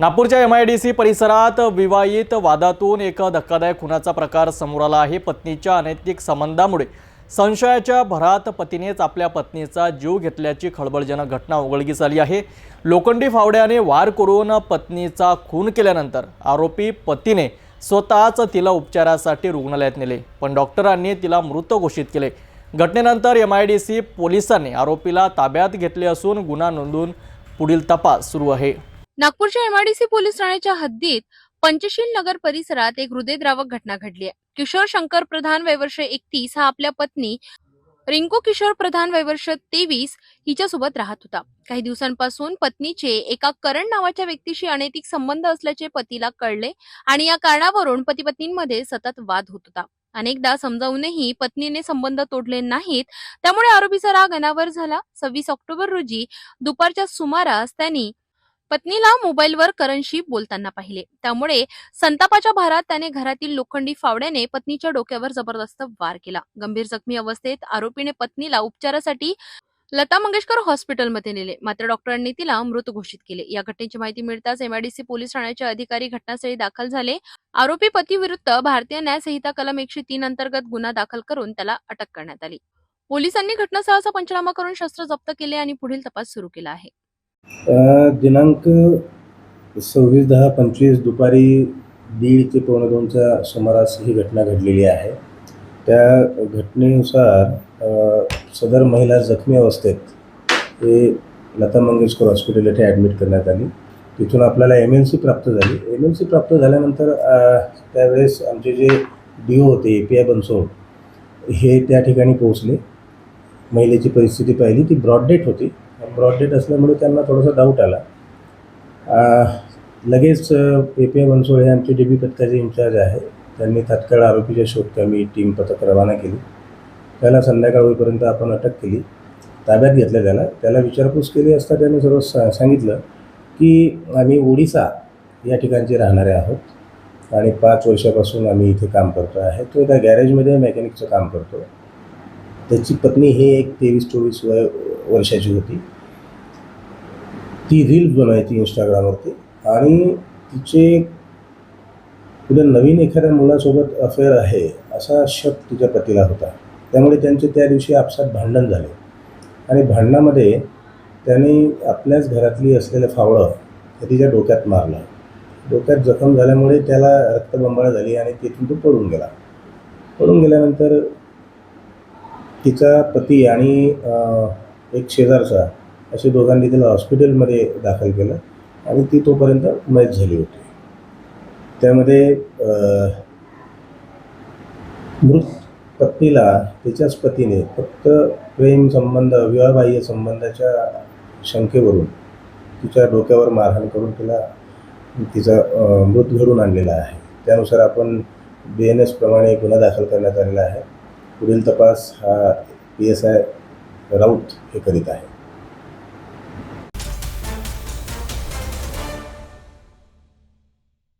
नागपूरच्या M I D C परिसरात विवाहित वादातून एक धक्कादायक खुनाचा प्रकार समोर आला आहे. पत्नीच्या अनैतिक संबंधामुळे संशयाच्या भरात पतीनेच आपल्या पत्नीचा जीव घेतल्याची खळबळजनक घटना उघडकीस आली आहे. लोखंडी फावड्याने वार करून पत्नीचा खून केल्यानंतर आरोपी पतीने स्वतःच तिला उपचारासाठी रुग्णालयात नेले. पण डॉक्टरांनी तिला मृत घोषित केले. घटनेनंतर एम आय डी सी पोलिसांनी आरोपीला ताब्यात घेतले असून गुन्हा नोंदवून पुढील तपास सुरू आहे. नागपूरच्या एमआयडीसी पोलीस ठाण्याच्या हद्दीत पंचशील नगर परिसरात एक हृदयद्रावक घटना घडली आहे. किशोर शंकर प्रधान वयवर्ष एकतीस हा आपल्या पत्नी रिंकू किशोर प्रधान वयवर्ष तेवीस हिच्यासोबत राहत होता. काही दिवसांपासून पत्नीचे एका करण नावाच्या व्यक्तीशी अनैतिक संबंध असल्याचे पतीला कळले आणि या कारणावरून पती पत्नींमध्ये सतत वाद होत होता. अनेकदा समजावूनही पत्नीने संबंध तोडले नाहीत त्यामुळे आरोपीचा राग अनावर झाला. सव्वीस ऑक्टोबर रोजी दुपारच्या सुमारास त्यांनी पत्नीला मोबाईलवर करणशी बोलताना पाहिले. त्यामुळे संतापाच्या भारात त्याने घरातील लोखंडी फावड्याने पत्नीच्या डोक्यावर जबरदस्त वार केला. गंभीर जखमी अवस्थेत आरोपीने पत्नीला उपचारासाठी लता मंगेशकर हॉस्पिटलमध्ये नेले. मात्र डॉक्टरांनी तिला मृत घोषित केले. या घटनेची माहिती मिळताच एमआयडीसी पोलीस ठाण्याचे अधिकारी घटनास्थळी दाखल झाले. आरोपी पतीविरुद्ध भारतीय न्यायसंहिता कलम एकशे तीन अंतर्गत गुन्हा दाखल करून त्याला अटक करण्यात आली. पोलिसांनी घटनास्थळाचा पंचनामा करून शस्त्र जप्त केले आणि पुढील तपास सुरू केला आहे. दिनांक सव्वीस दहा पंचवीस दुपारी दीड ते पावणे दोनच्या सुमारास ही घटना घडलेली आहे. त्या घटनेनुसार सदर महिला जखमी अवस्थेत हे लता मंगेशकर हॉस्पिटल येथे ॲडमिट करण्यात आली. तिथून आपल्याला एम एल सी प्राप्त झाली. एम एल सी प्राप्त झाल्यानंतर त्यावेळेस आमचे जे डी ओ होते ए पी आय बनसोड हे त्या ठिकाणी पोहोचले. महिलेची परिस्थिती पाहिली. ती ब्रॉड डेट होती. ब्रॉडेड असल्यामुळे त्यांना थोडासा डाऊट आला. लगेच ए पी आय बनसोड हे आमचे डी बी पथकाचे इन्चार्ज आहे. त्यांनी तात्काळ आरोपीच्या शोधकामी टीम पथक रवाना केली. त्याला संध्याकाळ होईपर्यंत आपण अटक केली. ताब्यात घेतलं त्याला. त्याला विचारपूस केली असता त्याने सर्व सा सांगितलं की आम्ही ओडिसा या ठिकाणचे राहणारे आहोत आणि पाच वर्षापासून आम्ही इथे काम करतो आहे. तो त्या गॅरेजमध्ये मेकॅनिकचं काम करतो. त्याची पत्नी ही एक तेवीस चोवीस वय वर्षाची होती. ती रील्स बनवायची इंस्टाग्रामवरती. आणि तिचे पुढे नवीन एखाद्या मुलासोबत अफेअर आहे असा शक तिच्या पतीला होता. त्यामुळे त्यांचे त्या दिवशी आपसात भांडण झाले. आणि भांडणामध्ये त्याने आपल्याच घरातली असलेलं फावळं हे तिच्या डोक्यात मारलं. डोक्यात जखम झाल्यामुळे त्याला रक्तबंबाळ झाली आणि तिथून तो पळून गेला. पळून गेल्यानंतर तिचा पती आणि एक शेजारचा असे दोघांनी तिला हॉस्पिटलमध्ये दाखल केलं आणि ती तोपर्यंत मयत झाली होती. त्यामध्ये मृत पत्नीला तिच्याच पतीने फक्त प्रेम संबंध विवाहबाह्य संबंधाच्या शंकेवरून तिच्या डोक्यावर मारहाण करून तिला तिचा मृत घडून आणलेला आहे. त्यानुसार आपण बी एन एसप्रमाणे गुन्हा दाखल करण्यात आलेला आहे. पुढील तपास हा पी एस आय राऊत हे करीत आहे.